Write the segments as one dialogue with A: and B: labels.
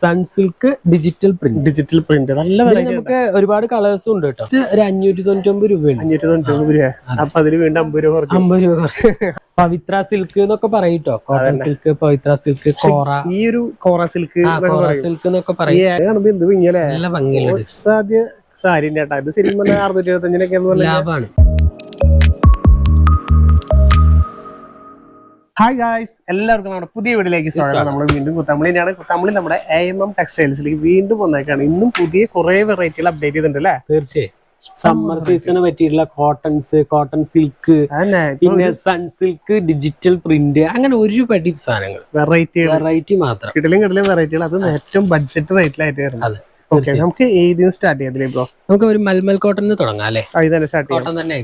A: Sun silk digital print
B: digital print നല്ല
A: നമുക്ക് ഒരുപാട് കളേഴ്സും ഉണ്ട് കേട്ടോ. ഇത് ഒരു അഞ്ഞൂറ്റി തൊണ്ണൂറ്റി ഒമ്പത് രൂപയാണ്
B: അഞ്ഞൂറ്റി തൊണ്ണൂറ്റി ഒമ്പത് രൂപ അപ്പൊ അതിന് വീണ്ടും അമ്പത് രൂപ
A: അമ്പത് രൂപ കുറച്ച്. പവിത്ര സിൽക്ക് എന്നൊക്കെ പറയും കേട്ടോ. Cotton silk Pavitra silk kora
B: ഈ ഒരു കോറ സിൽക്ക്
A: കോറ സിൽക്ക് എന്നൊക്കെ പറയും.
B: കാണുമ്പോ എന്ത് ഇങ്ങനെ
A: നല്ല ഭംഗിയുള്ള
B: സാധ്യ സാരി ഇത് ശരിക്കും പറഞ്ഞാൽ അറുന്നൂറ്റി ഇരുപത്തി അഞ്ചിനൊക്കെ പറഞ്ഞാൽ ഹായ് ഗായ്സ് എല്ലാവർക്കും നമ്മുടെ പുതിയ വീട്ടിലേക്ക് സ്വാഗതം. നമ്മൾ വീണ്ടും തമിഴിലാണ് കുത്തമ്പളി നമ്മുടെ എ എം എം ടെക്സ്റ്റൈൽസിലേക്ക് വീണ്ടും വന്നേക്കാണ്. ഇന്നും പുതിയ കുറെ വെറൈറ്റികൾ അപ്ഡേറ്റ് ചെയ്തിട്ടുണ്ട് അല്ലേ?
A: തീർച്ചയായും. സമ്മർ സീസണ് പറ്റിയിട്ടുള്ള കോട്ടൺസ് കോട്ടൺ സിൽക്ക് പിന്നെ സൺ സിൽക്ക് ഡിജിറ്റൽ പ്രിന്റ് അങ്ങനെ ഒരു പടി സാധനങ്ങൾ
B: വെറൈറ്റി
A: വെറൈറ്റി മാത്രം.
B: കിടലും കിടലും വെറൈറ്റികൾ അത് ഏറ്റവും ബഡ്ജറ്റ് റേറ്റിലായിട്ട് വരുന്നത്. നമുക്ക് ഏതിന് സ്റ്റാർട്ട് ചെയ്യാം ബ്രോ
A: നമുക്ക് ഒരു മൽമൽ കോട്ടൺ തുടങ്ങാം അല്ലേ.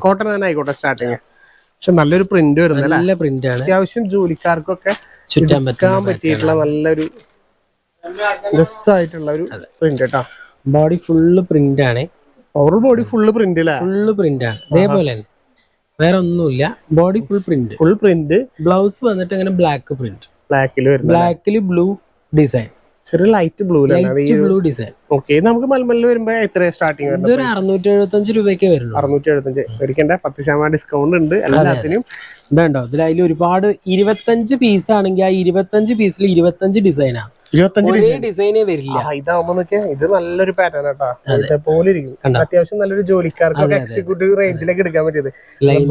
A: കോട്ടൺ തന്നെ ആയിക്കോട്ടെ.
B: സ്റ്റാർട്ടിങ് പക്ഷെ നല്ലൊരു പ്രിന്റ് വരുന്നത്
A: നല്ല പ്രിന്റ് ആണ്.
B: അത്യാവശ്യം ജോലിക്കാർക്കൊക്കെ
A: ചുറ്റാൻ
B: പറ്റിയിട്ടുള്ള നല്ലൊരു രസമായിട്ടുള്ള ഒരു പ്രിന്റ് കേട്ടോ
A: ബോഡി ഫുള്ള് പ്രിന്റ് ആണ്.
B: ഓവർ ബോഡി ഫുള്ള് പ്രിന്റ് അല്ലേ
A: ഫുള്ള് പ്രിന്റ് ആണ്. അതേപോലെ തന്നെ. വേറെ ഒന്നുമില്ല. Body full print
B: full print
A: blouse വന്നിട്ട് അങ്ങനെ ബ്ലാക്ക് പ്രിന്റ്
B: ബ്ലാക്കിൽ ബ്ലാക്കിൽ
A: ബ്ലാക്കിൽ ബ്ലൂ ഡിസൈൻ
B: ചെറിയ light blue
A: light blue design
B: okay നമുക്ക് മൽമലിൽ വരുമ്പോ എത്ര
A: ഇതൊരു അറുന്നൂറ്റി എഴുപത്തഞ്ച് രൂപയ്ക്ക് വരുള്ളൂ.
B: അറുന്നൂറ്റി എഴുപത്തഞ്ച് മേടിക്കണ്ട പത്ത് ശതമാനം ഡിസ്കൗണ്ട് ഉണ്ട് എല്ലാത്തിനും.
A: ഇതുണ്ടോ? ഇതിൽ അതിൽ ഒരുപാട് ഇരുപത്തഞ്ച് പീസ് ആണെങ്കിൽ ആ ഇരുപത്തഞ്ച് പീസിൽ ഇരുപത്തഞ്ച് ഡിസൈനാ
B: ഇരുപത്തഞ്ച്
A: ഒരേ ഡിസൈനേ വരില്ല.
B: ഇതാവുമ്പോ നോക്കിയാൽ ഇത് നല്ലൊരു പാറ്റേൺ കേട്ടോ ഇതേപോലെ ഇരിക്കും.
A: കണ്ടോ?
B: അത്യാവശ്യം നല്ലൊരു ജോലിക്കാർക്കൊക്കെ എക്സിക്യൂട്ടീവ് റേഞ്ചിലേക്ക് എടുക്കാൻ പറ്റിയത്.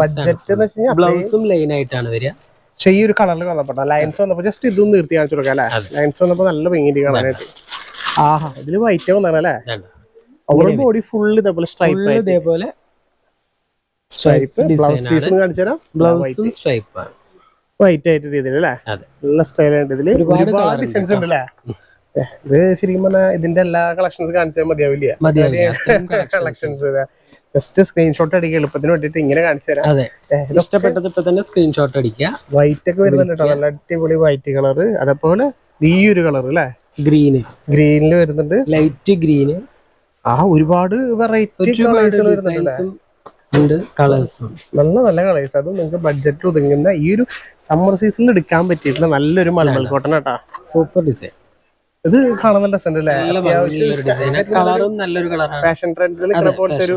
B: ബഡ്ജറ്റ് എന്ന് വെച്ച് കഴിഞ്ഞാൽ
A: ബ്ലൗസും ലൈൻ ആയിട്ടാണ് വരിക.
B: പക്ഷേ ഈ ഒരു കളറിൽ വന്നപ്പെട്ട ലൈൻസ് വന്നപ്പോ ജസ്റ്റ് ഇതൊന്നും നിർത്തി കാണിച്ചു കൊടുക്കാം അല്ലേ? ലൈൻസ് വന്നപ്പോ നല്ല പെയിന്റ് കാണാനായിട്ട് ആഹാ ഇതിൽ വൈറ്റ് വന്നാണ്
A: അല്ലേ?
B: ഓവർ ബോഡി ഫുൾ ഇതേപോലെ സ്ട്രൈപ്പ്
A: ഇതേപോലെ
B: സ്ട്രൈപ്പ് ബ്ലൗസ് പീസ് കാണിച്ചു
A: ബ്ലൗസും സ്ട്രൈപ്പ്
B: വൈറ്റ് ആയിട്ട് രീതിയിൽ അല്ലേ? നല്ല സ്റ്റൈലായിട്ട് ഇതിൽ
A: ഒരുപാട്
B: ഡിസൈൻസ് ഉണ്ട് അല്ലേ ഇത് ശരിക്കും പറഞ്ഞാൽ ഇതിന്റെ എല്ലാ കളക്ഷൻസ് കാണിച്ചാൽ മതിയാവില്ല. കളക്ഷൻസ് ജസ്റ്റ് സ്ക്രീൻഷോട്ട് അടിക്കുക എളുപ്പത്തിന് വേണ്ടിട്ട് ഇങ്ങനെ കാണിച്ചു തരാം.
A: അതെ. ഇഷ്ടപ്പെട്ടത് ഇപ്പൊ തന്നെ സ്ക്രീൻഷോട്ട് അടിക്കുക.
B: വൈറ്റ് ഒക്കെ വരുന്നുണ്ട് കേട്ടോ. നല്ല അടിപൊളി വൈറ്റ് കളർ അതേപോലെ ഈ ഒരു കളർ അല്ലേ
A: ഗ്രീന്
B: ഗ്രീനിൽ വരുന്നുണ്ട്.
A: ലൈറ്റ് ഗ്രീന്
B: ആ ഒരുപാട് വെറൈറ്റി
A: ഉണ്ട് കളേഴ്സും
B: നല്ല നല്ല കളേഴ്സ് അത് നിങ്ങൾക്ക് ബഡ്ജറ്റ് ഒതുങ്ങുന്ന ഈ ഒരു സമ്മർ സീസണിൽ എടുക്കാൻ പറ്റിയിട്ടുള്ള നല്ലൊരു മലമൽ കോട്ടൺ കേട്ടാ
A: സൂപ്പർ ഡിസൈൻ
B: ഇത് കാണാൻ നല്ല രസം അല്ലേ
A: നല്ല ഭംഗിയുള്ള കളറും നല്ലൊരു കളറാണ്
B: ഫാഷൻ ട്രെൻഡിൽ പോലത്തെ ഒരു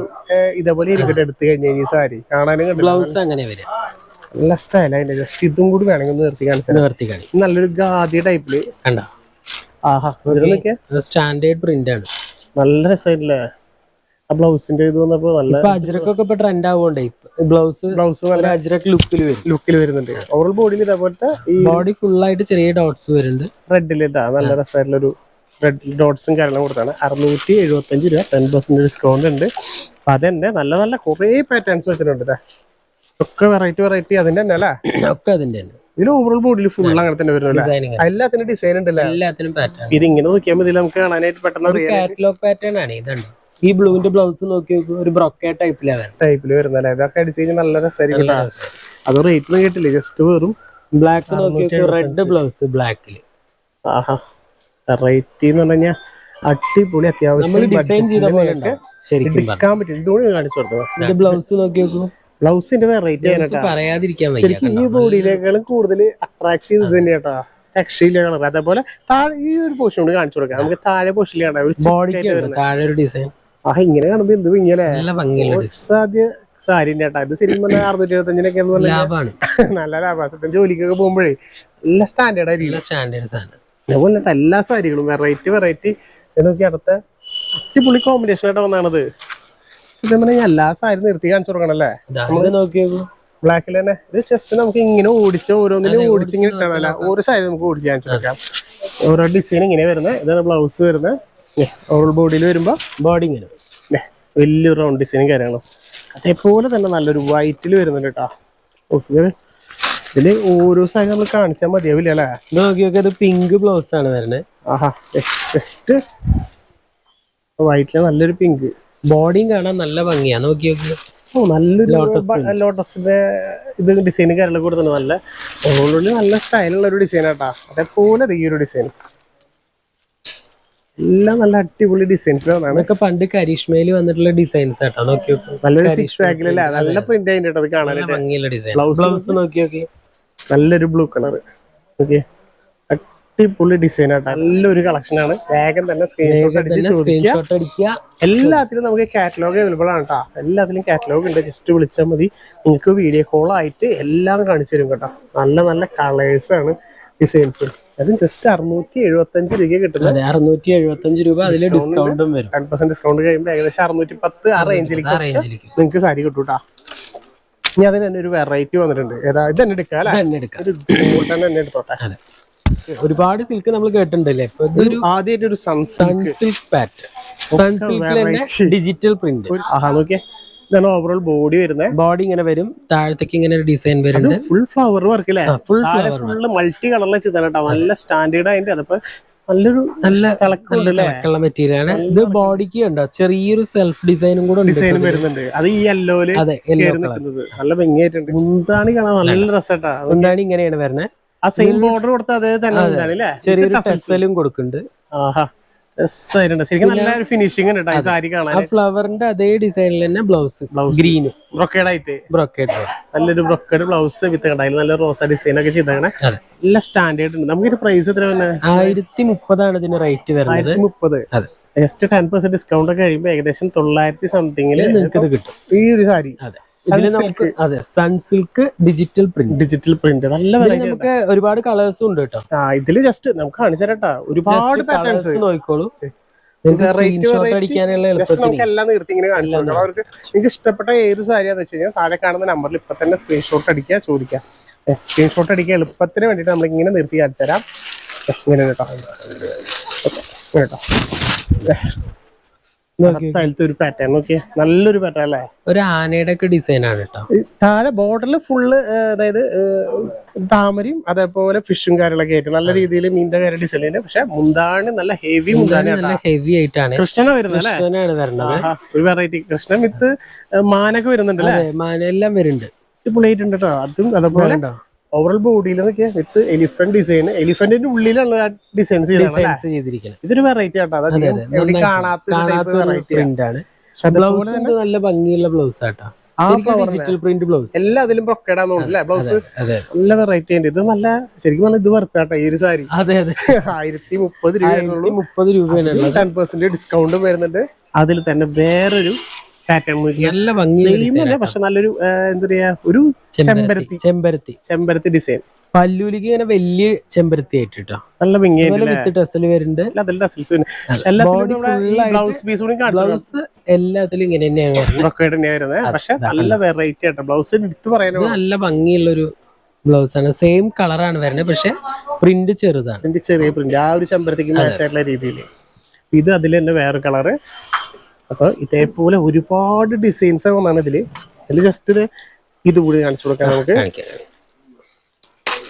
B: ഇതേപോലെ ഇരിക്കട്ടെ എടുത്ത് കഴിഞ്ഞാൽ ഈ സാരി. കാണാനും നല്ല
A: ബ്ലൗസ് അങ്ങനെ
B: നല്ല സ്റ്റൈലായിട്ട് ജസ്റ്റ് ഇതും കൂടി വേണമെങ്കിൽ നിർത്തി കാണിച്ചാൽ
A: നിർത്തി കാണി
B: നല്ലൊരു ഗാദി ടൈപ്പിൽ
A: കണ്ടോ?
B: ആഹാ
A: സ്റ്റാൻഡേർഡ് പ്രിന്റ് ആണ്.
B: നല്ല രസമായിട്ടില്ലേ? ആ ബ്ലൗസിന്റെ ഇത് വന്നപ്പോ നല്ല
A: ഇപ്പൊ അജ്രക്കൊക്കെ ഇപ്പൊ ട്രെൻഡ് ആവുകൊണ്ടേ ബ്ലൗസ്
B: ബ്ലൗസ് നല്ല
A: അജ്രക്ക് ലുക്കിൽ വരും.
B: ലുക്കിൽ വരുന്നുണ്ട്. ഓവറോൾ ബോഡിയിൽ ഇതേപോലത്തെ ഈ
A: ബോഡി ഫുൾ ആയിട്ട് ചെറിയ ഡോട്ട്സ് വരുന്നുണ്ട്.
B: റെഡിൽ ഇട്ടാ നല്ല രസമായിട്ടുള്ള ഒരു റെഡ് ഡോട്ട്സും കാര്യങ്ങളും കൊടുത്താണ്. അറുന്നൂറ്റി എഴുപത്തഞ്ച് രൂപ ടെൻ പെർസെന്റ് ഡിസ്കൗണ്ട് ഉണ്ട്. അപ്പൊ അതന്നെ നല്ല നല്ല കുറെ പാറ്റേൺസ് വെച്ചിട്ടുണ്ട്? ഒക്കെ വെറൈറ്റി വെറൈറ്റി അതിന്റെ തന്നെ അല്ലേ?
A: ഒക്കെ അതിന്റെ തന്നെ.
B: ഇതിന് ഓവറോൾ ബോഡിയിൽ ഫുൾ അങ്ങനെ തന്നെ വരുന്നല്ലേ എല്ലാത്തിനും ഡിസൈൻ ഉണ്ടല്ലേ
A: എല്ലാത്തിനും പാറ്റേൺ
B: ഇത് ഇങ്ങനെ നോക്കിയാൽ മതി നമുക്ക് കാണാനായിട്ട് പെട്ടെന്ന്
A: കാറ്റലോഗ് പാറ്റേൺ ആണ് ഇതുണ്ട്. ഈ ബ്ലൂവിന്റെ ബ്ലൗസ് നോക്കി ഒരു ബ്രോക്കേ ടൈപ്പിലാണ്
B: ടൈപ്പിൽ വരുന്നല്ലേ ഇതൊക്കെ അടിച്ചു കഴിഞ്ഞാൽ നല്ല രസമായിരിക്കും. അത് റേറ്റ് ഒന്നും കേട്ടില്ലേ ജസ്റ്റ് വെറും
A: ബ്ലാക്ക് നോക്കി റെഡ് ബ്ലൗസ് ബ്ലാക്കിൽ
B: ആഹാ. റേറ്റ് എന്ന് പറഞ്ഞു കഴിഞ്ഞാൽ അടിപൊളി അത്യാവശ്യം
A: ഡിസൈൻ ചെയ്ത പോലെ
B: എടുക്കാൻ പറ്റും ഇതുകൂടി കാണിച്ചു കൊടുത്തത്
A: ബ്ലൗസ് നോക്കി നോക്കൂ
B: ബ്ലൗസിന്റെ വെറൈറ്റി
A: പറയാതിരിക്കാൻ
B: ശരിക്കും ഈ ബോഡിയിലേക്കാളും കൂടുതൽ അട്രാക്ട് ചെയ്തത് തന്നെ കേട്ടോ. ടെക്സ്റ്റൈൽ കളർ അതേപോലെ താഴെ ഈ ഒരു പോർഷൻ കൂടി കാണിച്ചു കൊടുക്കാം. നമുക്ക് താഴെ പോർഷനിൽ കാണാം. ഒരു
A: ഡിസൈൻ
B: ആ ഇങ്ങനെ കാണുമ്പോ എന്ത്
A: ഭംഗിയുള്ള
B: സാധ്യ സാരിന്റെ ഏട്ടാ ഇത് ശരിക്കും പറഞ്ഞാൽ അറുന്നൂറ്റി എഴുപത്തഞ്ചിനൊക്കെ എന്ന് നല്ല ലാഭാസത്തിന് ജോലിക്കൊക്കെ പോകുമ്പോഴേ നല്ല സ്റ്റാൻഡേർഡ് ആയിരിക്കും.
A: സ്റ്റാൻഡേർഡ് സാധനം.
B: അതുപോലെ എല്ലാ സാരികളും വെറൈറ്റി വെറൈറ്റി നോക്കി അടുത്ത അടിപൊളി കോമ്പിനേഷൻ ആയിട്ട് വന്നാണത് സത്യം പറഞ്ഞാൽ എല്ലാ സാരി നിർത്തി കാണിച്ചു കൊടുക്കണല്ലേ?
A: ഇത്
B: ബ്ലാക്കിൽ തന്നെ. ഇത് ജസ്റ്റ് നമുക്ക് ഇങ്ങനെ ഓടിച്ച് ഓരോന്നിനും ഓടിച്ച് ഇങ്ങനെ ഇട്ടണല്ല ഓരോ സാരി നമുക്ക് ഓടിച്ച് കാണിച്ചു കൊടുക്കാം. ഓരോ ഡിസൈൻ ഇങ്ങനെ വരുന്നത്. ഇതാണ് ബ്ലൗസ് വരുന്നത്. ഓൾ ബോഡിയിൽ വരുമ്പോൾ
A: ബോഡി ഇങ്ങനെ.
B: വലിയൊരു റൗണ്ട് ഡിസൈനും കാര്യങ്ങളും. അതേപോലെ തന്നെ നല്ലൊരു വൈറ്റിൽ വരുന്നുണ്ട് കേട്ടോ ഓക്കെ ഇതിൽ ഓരോ സാധനം നമ്മൾ കാണിച്ചാൽ മതിയാവില്ല അല്ലേ?
A: ഇത് നോക്കി നോക്കി ഇത് പിങ്ക് ബ്ലൗസ് ആണ് വരുന്നത്
B: ആഹാ. ജസ്റ്റ് വൈറ്റിലെ നല്ലൊരു പിങ്ക്
A: ബോഡിയും കാണാൻ നല്ല ഭംഗിയാ. നോക്കി നോക്കി
B: ഓ നല്ലൊരു ലോട്ടസ് ലോട്ടസിന്റെ ഇത് ഡിസൈനും കാര്യങ്ങളൊക്കെ കൊടുത്തിട്ടുണ്ട് നല്ല ഓൾറെഡി നല്ല സ്റ്റൈലുള്ള ഒരു ഡിസൈൻ ആട്ടാ അതേപോലെ ഈ ഒരു ഡിസൈൻ എല്ലാം നല്ല അടിപൊളി ഡിസൈൻസ്
A: പണ്ട് കരീഷ്മയിൽ വന്നിട്ടുള്ള ഡിസൈൻസ് ആട്ടോ. നോക്കി
B: നല്ലൊരു സിക്സ് ആക്കിലല്ലേ നല്ല പ്രിന്റ് അതിന്റെ അത്
A: ഭംഗിയുള്ള ഡിസൈൻ ബ്ലൗസ് നോക്കി നോക്കി.
B: നല്ലൊരു ബ്ലൂ കളർ ഓക്കെ അടിപൊളി ഡിസൈൻ ആട്ടോ. നല്ലൊരു കളക്ഷൻ ആണ്. വേഗം തന്നെ സ്ക്രീൻഷോട്ട്
A: അടിക്കുക.
B: എല്ലാത്തിലും നമുക്ക് കാറ്റലോഗ് അവൈലബിൾ ആണ് കേട്ടോ എല്ലാത്തിലും കാറ്റലോഗ് ഉണ്ട്. ജസ്റ്റ് വിളിച്ചാൽ മതി. നിങ്ങൾക്ക് വീഡിയോ കോൾ ആയിട്ട് എല്ലാം കാണിച്ചു തരും കേട്ടോ. നല്ല നല്ല കളേഴ്സ് ആണ്. ഡിസൈൻസ് അതും ജസ്റ്റ് അറുന്നൂറ്റി എഴുപത്തി അഞ്ച് രൂപ കിട്ടുന്നത്.
A: അറുന്നൂറ്റി എഴുപത്തി അഞ്ച് രൂപ അതിൽ ഡിസ്കൗണ്ടും വരും.
B: ടെൻ പെർസെന്റ് ഡിസ്കൗണ്ട് കഴിയുമ്പോൾ ഏകദേശം അറുന്നൂറ്റി പത്ത് ആ റേഞ്ചിലേക്ക് നിങ്ങൾക്ക് സാരി കിട്ടും ഇനി അതിന് തന്നെ ഒരു വെറൈറ്റി വന്നിട്ടുണ്ട്. ഏതാ ഇത് തന്നെ എടുക്കാം
A: തന്നെ
B: എടുത്തോട്ടെ.
A: ഒരുപാട് സിൽക്ക് നമ്മൾ കേട്ടിട്ടുണ്ടല്ലേ?
B: ആദ്യമായിട്ട് ഒരു
A: ഡിജിറ്റൽ പ്രിന്റ്
B: നോക്കിയേ. ഇതാണ് ഓവറോൾ ബോഡി വരുന്നത്
A: ബോഡി ഇങ്ങനെ വരും. താഴത്തേക്ക് ഇങ്ങനെ ഒരു ഡിസൈൻ വരുന്നുണ്ട്.
B: ഫുൾ ഫ്ലവർ വർക്ക് അല്ലേ
A: ഫുൾ ഫ്ലവർ
B: ഫുള്ള് മൾട്ടി കളറിലെ ചെയ്താണ് കേട്ടോ. നല്ല സ്റ്റാൻഡേർഡ് അതിന്റെ അതിപ്പോ നല്ലൊരു
A: നല്ല തിളക്കുള്ള മെറ്റീരിയൽ ആണ്. ഇത് ബോഡിക്ക് ഉണ്ടോ ചെറിയൊരു സെൽഫ് ഡിസൈനും കൂടെ
B: ഡിസൈൻ വരുന്നുണ്ട്. അത് ഈ യെല്ലോയിൽ നല്ല ഭംഗിയായിട്ടുണ്ട്. മുന്താണി കാണാൻ നല്ല രസട്ടാ
A: മുന്താണി ഇങ്ങനെയാണ് വരുന്നത്.
B: ആ സെയിം ബോർഡർ കൊടുത്ത അതേ തന്നെ
A: ചെറിയൊരു കൊടുക്കുന്നുണ്ട്.
B: ആഹാ. ശരിക്കും നല്ല ഒരു ഫിനിഷിംഗ് ഉണ്ട് ഈ സാരി കാണാൻ.
A: ഫ്ലവറിന്റെ അതേ ഡിസൈനിൽ തന്നെ ബ്ലൗസ് ബ്ലൗസ് ഗ്രീന്
B: ബ്രൊക്കേഡ് ആയിട്ട്.
A: ബ്രോക്കേഡ്
B: നല്ലൊരു ബ്രൊക്കേഡ് ബ്ലൗസ് വിത്ത് കണ്ടായി നല്ല റോസ ഡിസൈൻ ഒക്കെ ചെയ്താണ്. നല്ല സ്റ്റാൻഡേർഡ് ഉണ്ട്. നമുക്ക് പ്രൈസ് എത്ര
A: ആയിരത്തി മുപ്പതാണ് ഇതിന്റെ റേറ്റ് വരുന്നത്.
B: ആയിരത്തി മുപ്പത്
A: അതെ.
B: ജസ്റ്റ് ടെൻ പെർസെന്റ് ഡിസ്കൗണ്ട് ഒക്കെ കഴിയുമ്പോൾ ഏകദേശം തൊള്ളായിരത്തി സംതിങ്ങിൽ
A: നിങ്ങൾക്ക് ഇത് കിട്ടും.
B: ഈ ഒരു സാരി.
A: അതെ. നമുക്ക് അതെ sun silk digital print
B: digital print നല്ല
A: ഇതിൽ
B: വെറൈറ്റി
A: നമുക്ക് ഒരുപാട് കളേഴ്സും ഉണ്ട് കേട്ടോ.
B: ആ ഇതിൽ ജസ്റ്റ് നമുക്ക് കാണിച്ചു തരട്ടാ. ഒരുപാട് പാറ്റേൺസ്
A: നോക്കിക്കോളൂ. നിങ്ങൾക്ക്
B: ഇഷ്ടപ്പെട്ട ഏത് സാരിയാന്ന് വെച്ച് കഴിഞ്ഞാൽ താഴെ കാണുന്ന നമ്പറിൽ ഇപ്പൊ തന്നെ സ്ക്രീൻഷോട്ട് അടിക്കുക ചോദിക്കുക. സ്ക്രീൻഷോട്ട് അടിക്കുക എളുപ്പത്തിന് വേണ്ടിട്ട് നമ്മൾ ഇങ്ങനെ നിർത്തി കാണിച്ചു തരാം. ഇങ്ങനെ കേട്ടോ. കേട്ടോ. ഒരു പാറ്റേൺ നോക്കിയേ നല്ലൊരു പാറ്റേൺ അല്ലേ?
A: ഒരു ആനയുടെ ഒക്കെ ഡിസൈൻ ആണ് കേട്ടോ.
B: താഴെ ബോർഡറിൽ ഫുള്ള് അതായത് താമരയും അതേപോലെ ഫിഷും കാര്യങ്ങളൊക്കെ ആയിട്ട് നല്ല രീതിയിൽ മീന്റെ കാര്യം ഡിസൈൻ പക്ഷെ മുന്താണി നല്ല ഹെവി മുന്താണി
A: നല്ല ഹെവി ആയിട്ടാണ്.
B: കൃഷ്ണന വരുന്നത്
A: കൃഷ്ണനാണ് വരുന്നത്.
B: ഒരു വെറൈറ്റി കൃഷ്ണൻ വിത്ത് മാനൊക്കെ വരുന്നുണ്ട് അല്ലേ?
A: മാന എല്ലാം വരുന്നുണ്ട്.
B: അടിപൊളിയായിട്ടുണ്ട് കേട്ടോ. അതും അതേപോലെ
A: കണ്ടോ?
B: ഓവറോൾ ബോഡിയിൽ വിത്ത് എലിഫന്റ് ഡിസൈൻ എലിഫന്റിന്റെ ഉള്ളിലാണ് ഡിസൈൻസ്
A: ചെയ്തിരിക്കുന്നത്
B: ഇതൊരു വെറൈറ്റി ആട്ടോ. കാണാത്ത
A: പ്രിന്റ് ആണ്. ബ്ലൗസ് നല്ല ഭംഗിയുള്ള ബ്ലൗസ് ആട്ടോ. ഡിജിറ്റൽ പ്രിന്റ് ബ്ലൗസ്
B: എല്ലാ അതിലും ബ്ലൗസ് നല്ല വെറൈറ്റി ഉണ്ട്. ഇത് നല്ല ശരിക്കും പറഞ്ഞാൽ ഇത് വർത്താട്ടോ ഈ ഒരു സാരി.
A: അതെ അതെ.
B: ആയിരത്തി മുപ്പത്
A: രൂപ മുപ്പത് രൂപയാണ് ഉള്ളത്
B: ടെൻ പെർസെന്റ് ഡിസ്കൗണ്ടും വരുന്നുണ്ട്. അതിൽ തന്നെ വേറൊരു പാറ്റേൺ
A: നല്ല
B: സെയിം പക്ഷെ നല്ലൊരു എന്താ പറയാ ഒരു
A: ചെമ്പരത്തി ചെമ്പരത്തി.
B: ചെമ്പരത്തി. ഡിസൈൻ
A: പല്ലൂലിക്ക് ഇങ്ങനെ വലിയ ചെമ്പരത്തി ആയിട്ട് കേട്ടോ
B: നല്ല ഭംഗിയായിട്ട്
A: ടെസൽ വരുന്നുണ്ട്.
B: ബ്ലൗസ്
A: എല്ലാത്തിലും ഇങ്ങനെ തന്നെയാണ്
B: പക്ഷെ നല്ല വെറൈറ്റി ആട്ടോ. ബ്ലൗസ് എടുത്ത് പറയാനോ
A: ഇത് നല്ല ഭംഗിയുള്ള ഒരു ബ്ലൗസ് ആണ് സെയിം കളറാണ് വരുന്നത്. പക്ഷെ പ്രിന്റ് ചെറുതാണ്.
B: ചെറിയ പ്രിന്റ് ആ ഒരു ചെമ്പരത്തിക്ക് മാച്ച് ആയിട്ടുള്ള രീതിയിൽ ഇത് അതിൽ തന്നെ വേറെ കളറ് അപ്പൊ ഇതേപോലെ ഒരുപാട് ഡിസൈൻസ് ഒന്നാണ് ഇതിൽ. അതിൽ ജസ്റ്റ് ഇത് കൂടി കാണിച്ചു കൊടുക്കാം നമുക്ക്.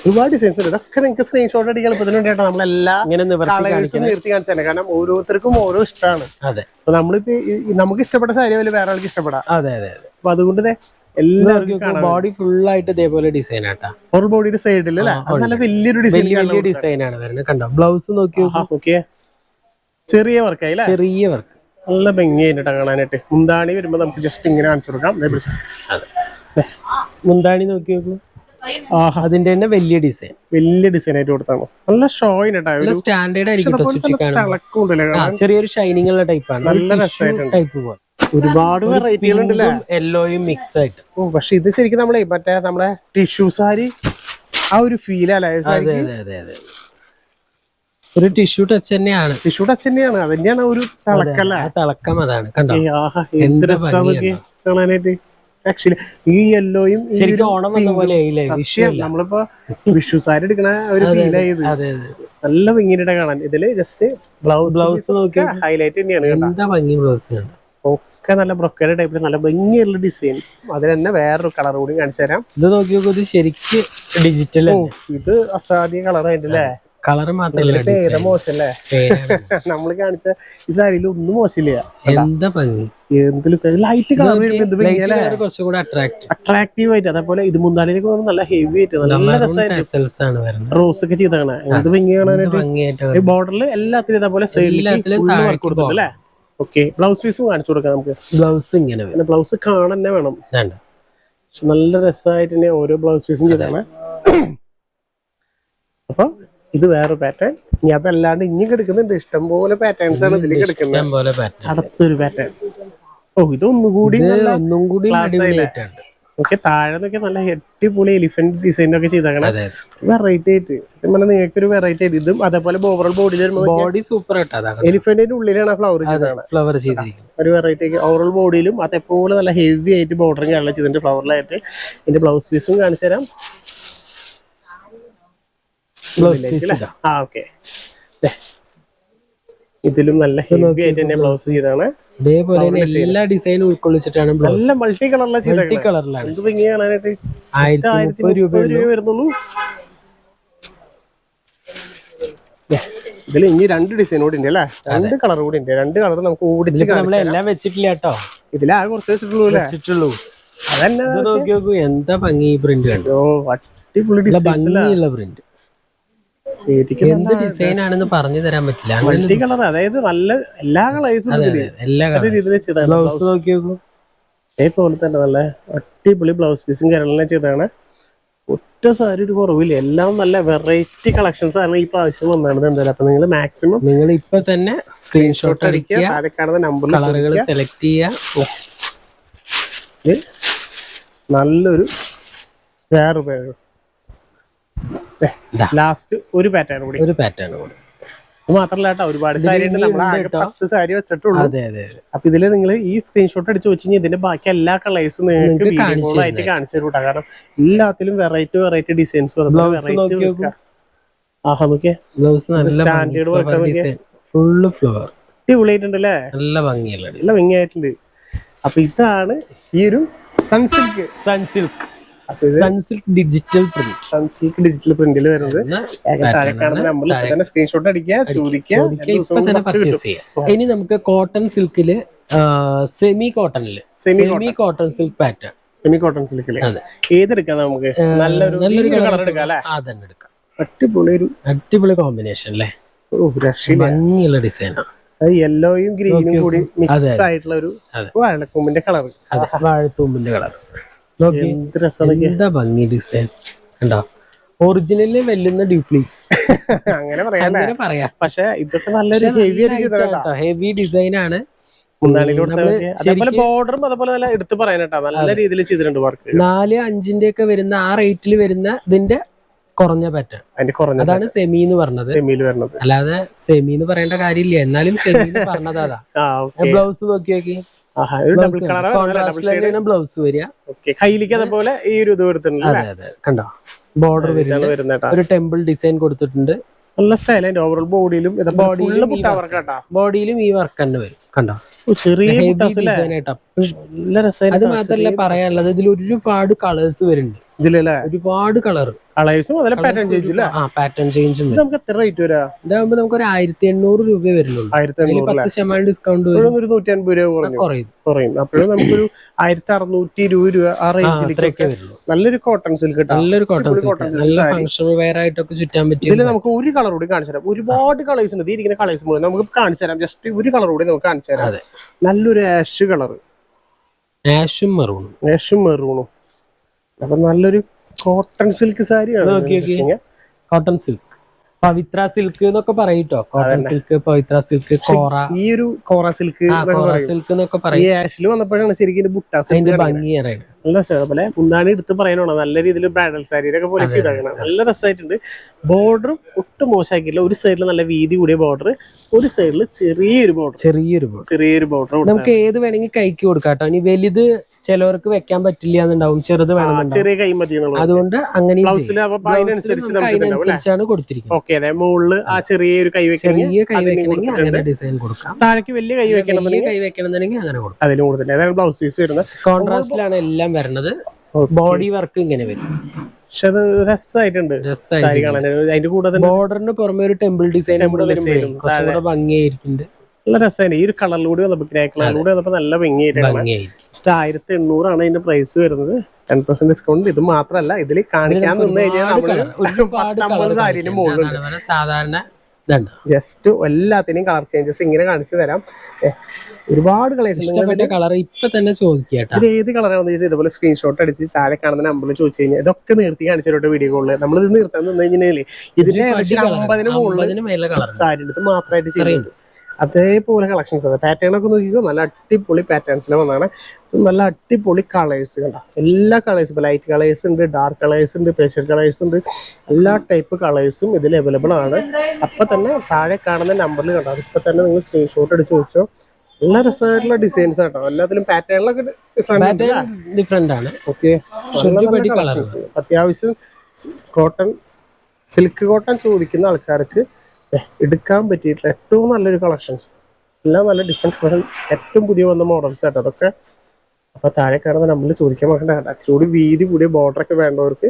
B: ഒരുപാട് ഡിസൈൻസ് ഉണ്ട്. ഇതൊക്കെ നിങ്ങൾക്ക് സ്ക്രീൻഷോട്ട് അടിക്കാൻ എളുപ്പത്തിന് വേണ്ടിയിട്ടാണ് നമ്മളെല്ലാ നിർത്തി കാണിച്ചാൽ കാരണം ഓരോരുത്തർക്കും ഓരോ ഇഷ്ടമാണ്.
A: അതെ.
B: അപ്പൊ നമ്മളിപ്പോ നമുക്ക് ഇഷ്ടപ്പെട്ട സാരി പോലെ വേറെ ആൾക്ക് ഇഷ്ടപ്പെടാം?
A: അതെ അതെ
B: അപ്പൊ അതുകൊണ്ട് എല്ലാവർക്കും
A: ബോഡി ഫുൾ ആയിട്ട് ഇതേപോലെ ഡിസൈൻ ആട്ടാ.
B: ഒരു ബോഡിയുടെ സൈഡിൽ അല്ലേ? നല്ല വലിയൊരു ഡിസൈൻ
A: വലിയ ഡിസൈൻ ആണ് വരുന്നത്. കണ്ടോ? ബ്ലൗസ് നോക്കി നോക്കൂ.
B: ഓക്കെ ചെറിയ വർക്കായി
A: ചെറിയ വർക്ക്
B: നല്ല ഭംഗിയായിട്ട് കാണാനായിട്ട്. മുന്താണി വരുമ്പോ നമുക്ക് ജസ്റ്റ് ഇങ്ങനെ കാണിച്ചു കൊടുക്കാം.
A: മുന്താണി നോക്കി നോക്കൂ.
B: ആഹ്
A: അതിന്റെ തന്നെ വലിയ ഡിസൈൻ
B: വലിയ ഡിസൈൻ ആയിട്ട് കൊടുത്താണോ നല്ല ഷോയിന്
A: സ്റ്റാൻഡേർഡ് ആയിരിക്കും ചെറിയൊരു ഷൈനിങ് ഉള്ള ടൈപ്പാണ്
B: നല്ല രസമായിട്ടുണ്ട്.
A: ടൈപ്പ് പോലെ.
B: ഒരുപാട് വെറൈറ്റികൾ ഉണ്ടല്ലേ?
A: യെല്ലോയും മിക്സ് ആയിട്ട്.
B: ഓ പക്ഷെ ഇത് ശരിക്കും നമ്മളെ മറ്റേ നമ്മളെ ടിഷ്യൂ സാരി ആ ഒരു ഫീൽ അല്ലേ? സാരി
A: അതെ അതെ അതെ. ഒരു ടിഷ്യൂ ടച്ച് തന്നെയാണ്.
B: ടിഷ്യൂ ടച്ച് തന്നെയാണ്. അത് തന്നെയാണ് ഒരു തിളക്കല്ല?
A: തിളക്കം അതാണ്. കണ്ടോ?
B: കാണാനായിട്ട്. ആക്ച്വലി ഈ യെല്ലോയും
A: ശരിക്കും
B: നമ്മളിപ്പോ വിഷു സാരി എടുക്കണ ഒരു നല്ല ഭംഗിയുടെ കാണാൻ. ഇതിൽ ജസ്റ്റ് ബ്ലൗസ്
A: ബ്ലൗസ് നോക്കി
B: ഹൈലൈറ്റ് തന്നെയാണ്
A: എന്താ ഭംഗി ബ്ലൗസ്
B: ഒക്കെ നല്ല ബ്രൊക്കേഡ് ടൈപ്പിൽ നല്ല ഭംഗിയുള്ള ഡിസൈൻ അതിൽ തന്നെ വേറൊരു കളർ കൂടി കാണിച്ചു തരാം.
A: ഇത് നോക്കി നോക്കൂ ഇത് ശരിക്ക് ഡിജിറ്റൽ
B: ഇത് അസാധ്യ കളർ ആയിട്ടല്ലേ?
A: കളർ മാത്രമല്ല
B: മോശല്ലേ നമ്മൾ കാണിച്ച ഈ സാരിയിൽ ഒന്നും മോശമില്ല.
A: എന്താ ഭംഗി?
B: ലൈറ്റ് കളർ
A: കുറച്ചും കൂടെ അട്രാക്ട്
B: അട്രാക്റ്റീവ് ആയിട്ട് അതേപോലെ ഇത് മുന്താണിയിലേക്ക് നല്ല ഹെവി ആയിട്ട് നല്ല രസമായിട്ട് റോസ് ഒക്കെ ചെയ്താണ് എന്ത് ഭംഗി കാണാനായിട്ട്? ബോർഡറിൽ എല്ലാത്തിലും ഇതേപോലെ വർക്ക് കൊടുത്തിട്ടുണ്ട് അല്ലേ? ഓക്കെ ബ്ലൗസ് പീസും കാണിച്ചു കൊടുക്കാം നമുക്ക്.
A: ബ്ലൗസ് ഇങ്ങനെ
B: ബ്ലൗസ് കാണാൻ തന്നെ വേണം. നല്ല രസമായിട്ട് തന്നെ ഓരോ ബ്ലൗസ് പീസും ചെയ്താണ് അപ്പൊ ഇത് വേറെ പാറ്റേൺ ഇനി അതല്ലാണ്ട് ഇനി കിടക്കുന്നുണ്ട്. ഇഷ്ടം പോലെ പാറ്റേൺസ് ആണ് ഇതിൽ കിടക്കുന്നത്. അടുത്തൊരു പാറ്റേൺ ഓ ഇത് ഒന്നുകൂടി
A: ഒന്നും കൂടി?
B: ഓക്കെ താഴെ നിന്നൊക്കെ നല്ല അടിപൊളി എലിഫന്റ് ഡിസൈൻ ഒക്കെ ചെയ്തേക്കണം. വെറൈറ്റി ആയിട്ട്. സത്യം പറഞ്ഞാൽ നിങ്ങൾക്ക് ഒരു വെറൈറ്റി ആയിട്ട് ഇതും അതേപോലെ ഓവറോൾ ബോഡിയിൽ
A: ബോഡി സൂപ്പർ
B: എലിഫന്റിന്റെ ഉള്ളിലാണ് ഫ്ലവർ
A: ഫ്ലവർ ചെയ്തിരിക്കുന്നത്.
B: ഒരു വെറൈറ്റി ഓവറോൾ ബോഡിയിലും അതേപോലെ നല്ല ഹെവി ആയിട്ട് ബോർഡറും കാര്യങ്ങളും ചെയ്തിട്ടുണ്ട് ഫ്ലവറിലായിട്ട് ഇതിന്റെ ബ്ലൗസ് പീസും കാണിച്ചു തരാം.
A: ബ്ലൗസ് പീസ് ഇതാ
B: ആ ഓക്കെ ഇതിലും നല്ല ഹെവി ആയിട്ട് തന്നെ ബ്ലൗസ് ചെയ്താണ്
A: അതേപോലെ തന്നെ എല്ലാ ഡിസൈനും ഉൾക്കൊള്ളിച്ചിട്ടാണ്
B: നല്ല മൾട്ടി കളറിലാണ്
A: മൾട്ടി കളറിലാണ് ആയിരത്തി രൂപ
B: വരുന്നുള്ളൂ. ഇതിൽ ഇനി രണ്ട് ഡിസൈൻ കൂടി ഉണ്ട് അല്ലേ? രണ്ട് കളർ കൂടി ഉണ്ട്. രണ്ട് കളർ നമുക്ക് ഓടിച്ച്
A: നമ്മളെല്ലാം വെച്ചിട്ടില്ല കേട്ടോ.
B: ഇതിലാകെ കുറച്ച് വെച്ചിട്ടുള്ളൂ
A: വെച്ചിട്ടുള്ളൂ.
B: അതന്നെ
A: നോക്കി നോക്കൂ എന്താ ഭംഗി പ്രിന്റ്
B: ഓ അടിപൊളി
A: ഭംഗിയുള്ള പ്രിന്റ് എന്ത് ഡിസൈൻ ആണെന്ന് പറഞ്ഞു തരാൻ പറ്റില്ല.
B: മൾട്ടി കളർ അതായത് നല്ല എല്ലാ കളേഴ്സും
A: എല്ലാ
B: രീതിയിൽ ചെയ്താണ്
A: ബ്ലൗസ് നോക്കി നോക്കൂ
B: അതേപോലെ തന്നെ നല്ല അടിപൊളി ബ്ലൗസ് പീസും കേരളം ചെയ്താണ് ഒറ്റ സാരി ഒരു കുറവില്ല. എല്ലാം നല്ല വെറൈറ്റി കളക്ഷൻസ് ആണ് ഈ പ്രാവശ്യം വന്നത് എന്തായാലും. അപ്പൊ നിങ്ങൾ മാക്സിമം
A: നിങ്ങൾ ഇപ്പൊ തന്നെ സ്ക്രീൻഷോട്ട്
B: അടിക്കുക താഴെ കാണുന്ന നമ്പറിൽ
A: കളറുകൾ സെലക്ട് ചെയ്യുക.
B: നല്ലൊരു വേറെ പേര്. ലാസ്റ്റ് ഒരു പാറ്റേൺ കൂടി.
A: ഒരു പാറ്റേൺ കൂടി.
B: മാത്രല്ല കേട്ടോ ഒരുപാട് സാരി ഉണ്ട് നമ്മൾ ആകെ പത്ത് സാരി വെച്ചിട്ടുള്ളൂ.
A: അതെ അതെ
B: അപ്പൊ ഇതിൽ നിങ്ങൾ ഈ സ്ക്രീൻഷോട്ട് അടിച്ച് വെച്ച് കഴിഞ്ഞാൽ ഇതിന്റെ ബാക്കി എല്ലാ കളേഴ്സും നിങ്ങൾക്ക് ആയിട്ട് കാണിച്ചു തരും കാരണം എല്ലാത്തിലും വെറൈറ്റി വെറൈറ്റി ഡിസൈൻസ്
A: നോക്കൂ.
B: ആഹാ നോക്കിയേ. ഒക്കെ
A: ഡിസൈൻ ഫുള്ള് ഫ്ലവർ
B: അടിപൊളിയായിട്ടുണ്ടല്ലേ?
A: നല്ല ഭംഗിയല്ലേ
B: നല്ല ഭംഗിയായിട്ടുണ്ട്. അപ്പൊ ഇതാണ് ഈ ഒരു sun silk
A: sun silk sun silk digital print
B: sun silk digital പ്രിന്റിൽ വരുന്നത്. സ്ക്രീൻഷോട്ട് അടിക്കുക ചോദിക്കുക
A: ഇനി നമുക്ക് കോട്ടൺ സിൽക്കിൽ സെമി കോട്ടണിൽ semi cotton silk pattern
B: semi cotton
A: സിൽക്കിൽ.
B: ഏതെടുക്കാം നമുക്ക്? നല്ലൊരു
A: നല്ലൊരു
B: കളർ എടുക്കാം. അല്ലെ
A: തന്നെ എടുക്കാം.
B: അടിപൊളി ഒരു
A: അടിപൊളി കോമ്പിനേഷൻ അല്ലേ? ഭംഗിയുള്ള ഡിസൈനാണ്
B: യെല്ലോയും ഗ്രീനും കൂടി മിക്സ് ആയിട്ടുള്ള ഒരു വാഴത്തൂമ്പിന്റെ കളർ
A: വാഴത്തൂമ്പിന്റെ കളർ
B: എന്ത്
A: ഭംഗി ഡിസൈൻ കണ്ടോ? ഒറിജിനലിന് വെല്ലുന്ന ഡ്യൂപ്ലി
B: അങ്ങനെ പറയാം
A: അങ്ങനെ പറയാം.
B: പക്ഷെ ഇതൊക്കെ നല്ലൊരു ഹെവി
A: ഹെവി ഡിസൈൻ ആണ്
B: അതേപോലെ ബോർഡറും അതുപോലെ നല്ല എടുത്തു പറയാനട്ടാ നല്ല രീതിയിൽ ചെയ്തിട്ടുണ്ട് വർക്ക്
A: നാല് അഞ്ചിന്റെ ഒക്കെ വരുന്ന ആ റേറ്റിൽ വരുന്ന ഇതിന്റെ കുറഞ്ഞ
B: പറ്റ
A: അതാണ് സെമി എന്ന് പറഞ്ഞത്.
B: സെമിയിൽ വരുന്നത്.
A: അല്ലാതെ സെമി എന്ന് പറയേണ്ട കാര്യമില്ല. എന്നാലും സെമി പറഞ്ഞത്. അതാ ബ്ലൗസ് നോക്കി നോക്കി. ബ്ലൗസ് വരിക.
B: ഓക്കെ കയ്യിലേക്ക് അതുപോലെ ഈ ഒരു ഇത് വരുത്തുന്നുണ്ട്
A: അതെ അതെ. കണ്ടോ? ബോർഡർ വരുന്നത് ഒരു ടെമ്പിൾ ഡിസൈൻ കൊടുത്തിട്ടുണ്ട്.
B: നല്ല സ്റ്റൈൽ അതിന്റെ ഓവറോൾ ബോഡിയിലും
A: ബോഡിയിലും ഈ വർക്ക് തന്നെ വരും. കണ്ടോ?
B: ചെറിയ
A: അത് മാത്രല്ല പറയാനുള്ളത് ഇതിൽ ഒരുപാട് കളേഴ്സ് വരുന്നുണ്ട്.
B: ഇതിലല്ലേ?
A: ഒരുപാട് കളർ
B: കളേഴ്സും അതിലെ പാറ്റേൺ ചേഞ്ച് ഇല്ല?
A: ആ പാറ്റേൺ ചേഞ്ച്
B: നമുക്ക് എത്ര റേറ്റ് വരാ?
A: ഇതാകുമ്പോ നമുക്ക് ഒരു ആയിരത്തി എണ്ണൂറ് രൂപ വരുന്നുള്ളൂ
B: ആയിരത്തി
A: അതിൽ
B: എണ്ണൂറ്
A: ശതമാനം ഡിസ്കൗണ്ട് വരും.
B: ഒരു നൂറ്റി അൻപത് രൂപ
A: കുറയും.
B: കുറയും. അപ്പോഴും നമുക്കൊരു ആയിരത്തി അറുന്നൂറ്റി ഇരുപത് രൂപ ആ റേഞ്ചിലേക്ക് നല്ലൊരു കോട്ടൺ സിൽക്ക്
A: നല്ലൊരു കോട്ടൺ സിൽക്ക് നല്ല ഫംഗ്ഷൻ വെയർ ആയിട്ടൊക്കെ ചുറ്റാൻ പറ്റും
B: ഇതിൽ നമുക്ക് ഒരു കളർ കൂടി കാണിച്ചു തരാം. ഒരുപാട് കളേഴ്സ് ഉണ്ട്. ഇരിക്കുന്ന കളേഴ്സ് മുഴുവൻ നമുക്ക് കാണിച്ചു തരാം. ജസ്റ്റ് ഒരു കളർ കൂടി നമുക്ക് കാണിച്ചു തരാം. നല്ലൊരു ആഷ് കളർ
A: ആഷും മെറൂണും
B: ആഷും മെറൂണും അപ്പൊ നല്ലൊരു കോട്ടൺ സിൽക്ക് സാരിയാണ്.
A: കോട്ടൺ സിൽക്ക് പവിത്ര സിൽക്ക് എന്നൊക്കെ പറയൂട്ടോ. Cotton silk Pavitra silk kora.
B: ഈ ഒരു കോറ സിൽക്ക്
A: സിൽക്ക് എന്നൊക്കെ പറയും.
B: ആഷിൽ വന്നപ്പോഴാണ് ശരിക്കും ബുട്ടാ
A: ഭംഗി അറിയണം
B: നല്ല രസമാണ്. അതുപോലെ മുന്താണി എടുത്ത് പറയാനുള്ള നല്ല രീതിയിൽ ബ്രൈഡൽ സാരിയുടെ പോലെ ചെയ്തേക്കണം. നല്ല രസമായിട്ടുണ്ട് ബോർഡറും ഒട്ടും മോശമാക്കിയില്ല ഒരു സൈഡിൽ നല്ല വീതി കൂടിയ ബോർഡർ ഒരു സൈഡിൽ ചെറിയൊരു ബോർഡർ
A: ചെറിയൊരു ബോർഡർ
B: ചെറിയൊരു ബോർഡർ
A: നമുക്ക് ഏത് വേണമെങ്കിൽ കൈക്ക് കൊടുക്കാട്ടോ ഇനി വലുത് ചിലവർക്ക് വെക്കാൻ പറ്റില്ല എന്നുണ്ടാവും. ചെറുത് വേണം
B: ചെറിയ കൈ മതി
A: അതുകൊണ്ട്
B: അങ്ങനെ
A: അതിനനുസരിച്ചാണ് കൊടുത്തിരിക്കുന്നത്.
B: മുകളിൽ ആ ചെറിയൊരു കൈ
A: ചെറിയ കൈ വെക്കണമെങ്കിൽ അങ്ങനെ ഡിസൈൻ കൊടുക്കാം.
B: താഴേക്ക് വലിയ കൈ വെക്കണം
A: കൈ വെക്കണമെന്നുണ്ടെങ്കിൽ അങ്ങനെ കൊടുക്കാം.
B: അതിന് കൂടുതൽ. ബ്ലൗസ് പീസ് വരുന്നത്
A: കോൺട്രാസ്റ്റിലാണ് എല്ലാം വരുന്നത് ബോഡി വർക്ക് ഇങ്ങനെ വരും.
B: പക്ഷെ അത് രസമായിട്ടുണ്ട് അതിന്റെ കൂടെ
A: ബോർഡറിന് പുറമെ ഒരു ടെമ്പിൾ ഡിസൈൻ കൂടെ വരുമ്പോഴേ ഭംഗിയായിരിക്കുന്നുണ്ട്.
B: നല്ല രസമാണ് ഈ ഒരു കളറിലൂടെ വന്നപ്പോ ഗ്രേ കളറിലൂടെ നല്ല ഭംഗിയായിട്ടാണ് ജസ്റ്റ് ആയിരത്തി എണ്ണൂറാണ് അതിന്റെ പ്രൈസ് വരുന്നത്. ടെൻ പെർസെന്റ് ഡിസ്കൗണ്ട് ഇത് മാത്രമല്ല ഇതിൽ കാണിക്കാൻ നിന്ന് കഴിഞ്ഞാൽ സാരിന്റെ മുകളിലുണ്ട്.
A: സാധാരണ
B: ജസ്റ്റ് എല്ലാത്തിനെയും കളർ ചേഞ്ചസ് ഇങ്ങനെ കാണിച്ചു തരാം. ഒരുപാട് കളേഴ്സ്
A: ഇഷ്ടപ്പെട്ട കളർ ഇപ്പൊ തന്നെ ചോദിക്കട്ടാ
B: ഇത് ഏത് കളറാണെന്ന് ഇത് ഇതുപോലെ സ്ക്രീൻഷോട്ട് അടിച്ച് ചാലെ കാണുന്ന നമ്പറിൽ ചോദിച്ചു കഴിഞ്ഞാൽ ഇതൊക്കെ നിർത്തി കാണിച്ചിട്ട് വീഡിയോ കോളിൽ നമ്മൾ ഇത് നിർത്താൻ നിന്ന് കഴിഞ്ഞാൽ ഇതിന് അമ്പതിന് മുകളിൽ സാരി എടുത്ത് മാത്രമായിട്ട് ചെയ്യുന്നുണ്ട് അതേപോലെ കളക്ഷൻസ് പാറ്റേൺ ഒക്കെ നോക്കിക്കോ. നല്ല അടിപൊളി പാറ്റേൺസിൽ വന്നതാണ്. ഇത് നല്ല അടിപൊളി കളേഴ്സ് കണ്ട? എല്ലാ കളേഴ്സും ഇപ്പൊ ലൈറ്റ് കളേഴ്സ് ഉണ്ട് ഡാർക്ക് കളേഴ്സ് ഉണ്ട് പേഷ്യൽ കളേഴ്സ് ഉണ്ട്. എല്ലാ ടൈപ്പ് കളേഴ്സും ഇതിൽ അവൈലബിൾ ആണ്. അപ്പൊ തന്നെ താഴെ കാണുന്ന നമ്പറിൽ കണ്ടോ? അതിപ്പോ തന്നെ നിങ്ങൾ സ്ക്രീൻഷോട്ട് എടുത്ത് വെച്ചോ നല്ല രസമായിട്ടുള്ള ഡിസൈൻസ് കേട്ടോ എല്ലാത്തിലും പാറ്റേണിലൊക്കെ ഡിഫറെന്റ്
A: പാറ്റേൺ ഡിഫറെന്റ് ആണ്.
B: ഓക്കെ അത്യാവശ്യം കോട്ടൺ സിൽക്ക് കോട്ടൺ ചോദിക്കുന്ന ആൾക്കാർക്ക് എടുക്കാൻ പറ്റിയിട്ടുള്ള ഏറ്റവും നല്ലൊരു കളക്ഷൻസ് എല്ലാം നല്ല ഡിഫറെന്റ് ഏറ്റവും പുതിയ വന്ന മോഡൽസ് ആട്ടോ അതൊക്കെ. അപ്പൊ താഴെ കാണുന്ന നമ്മൾ ചോദിക്കാൻ പറ്റേണ്ട അച്ചുകൂടി വീതി കൂടിയ ബോർഡർ ഒക്കെ വേണ്ടവർക്ക്